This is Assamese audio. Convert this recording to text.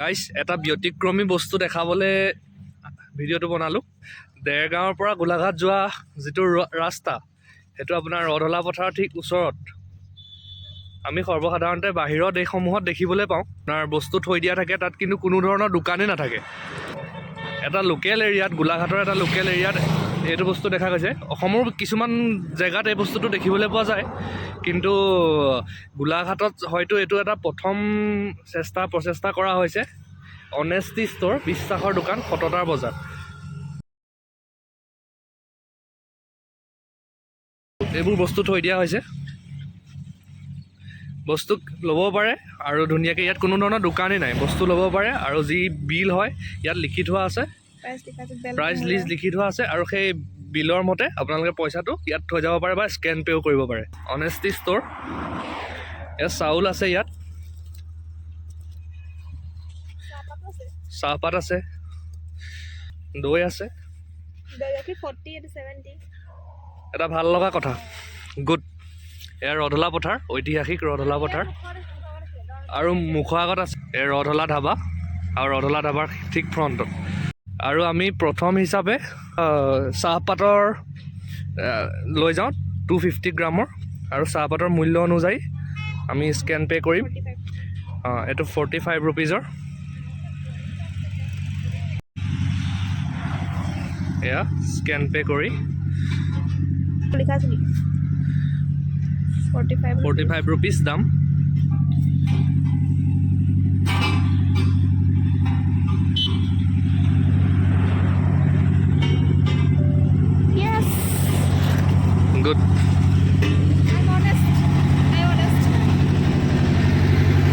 গাইছ এটা ব্যতিক্ৰমী বস্তু দেখাবলৈ ভিডিঅ'টো বনালোঁ। দেৰগাঁৱৰ পৰা গোলাঘাট যোৱা যিটো ৰাস্তা সেইটো আপোনাৰ ৰধলা পথাৰৰ ঠিক ওচৰত। আমি সৰ্বসাধাৰণতে বাহিৰৰ দেশসমূহত দেখিবলৈ পাওঁ। আপোনাৰ বস্তু থৈ দিয়া থাকে তাত কিন্তু কোনো ধৰণৰ দোকানেই নাথাকে। এটা লোকেল এৰিয়াত গোলাঘাটৰ এটা লোকেল এৰিয়াত এইটো বস্তু দেখা গৈছে। অসমৰ কিছুমান জেগাত এই বস্তুটো দেখিবলৈ পোৱা যায়। কিন্তু গোলাঘাটত হয়তো এইটো এটা প্ৰথম চেষ্টা প্ৰচেষ্টা কৰা হৈছে। অনেষ্টি ষ্ট'ৰ বিশ্বাসৰ দোকান সততাৰ বজাৰ। এইবোৰ বস্তু থৈ দিয়া হৈছে। বস্তু ল'ব পাৰে আৰু ধুনীয়াকৈ ইয়াত কোনো ধৰণৰ দোকানেই নাই। বস্তু ল'ব পাৰে আৰু যি বিল হয় ইয়াত লিখি থোৱা আছে। প্ৰাইচ লিষ্ট লিখি থোৱা আছে আৰু সেই বিলৰ মতে আপোনালোকে পইচাটো ইয়াত থৈ যাব পাৰে বা স্কেন পে'ও কৰিব পাৰে অনেষ্টি ষ্ট'ৰ ইয়াত চাউল আছে ইয়াত চাহপাতো আছে দৈ আছে এটা ভাল লগা কথা গুড এয়া ৰধলা পথাৰ ঐতিহাসিক ৰধলা পথাৰ আৰু মুখৰ আগত আছে এই ৰধলা ধাবা আৰু ৰধলা ধাবাৰ ঠিক ফ্ৰণ্টত আৰু আমি প্ৰথম হিচাপে চাহপাতৰ লৈ যাওঁ টু ফিফটি গ্ৰামৰ। আৰু চাহপাতৰ মূল্য অনুযায়ী আমি স্কেন পে' কৰিম। এইটো ফৰ্টি ফাইভ ৰুপিজৰ এয়া স্কেন পে' কৰি। ফৰ্টি ফাইভ ৰুপিজ দাম। good.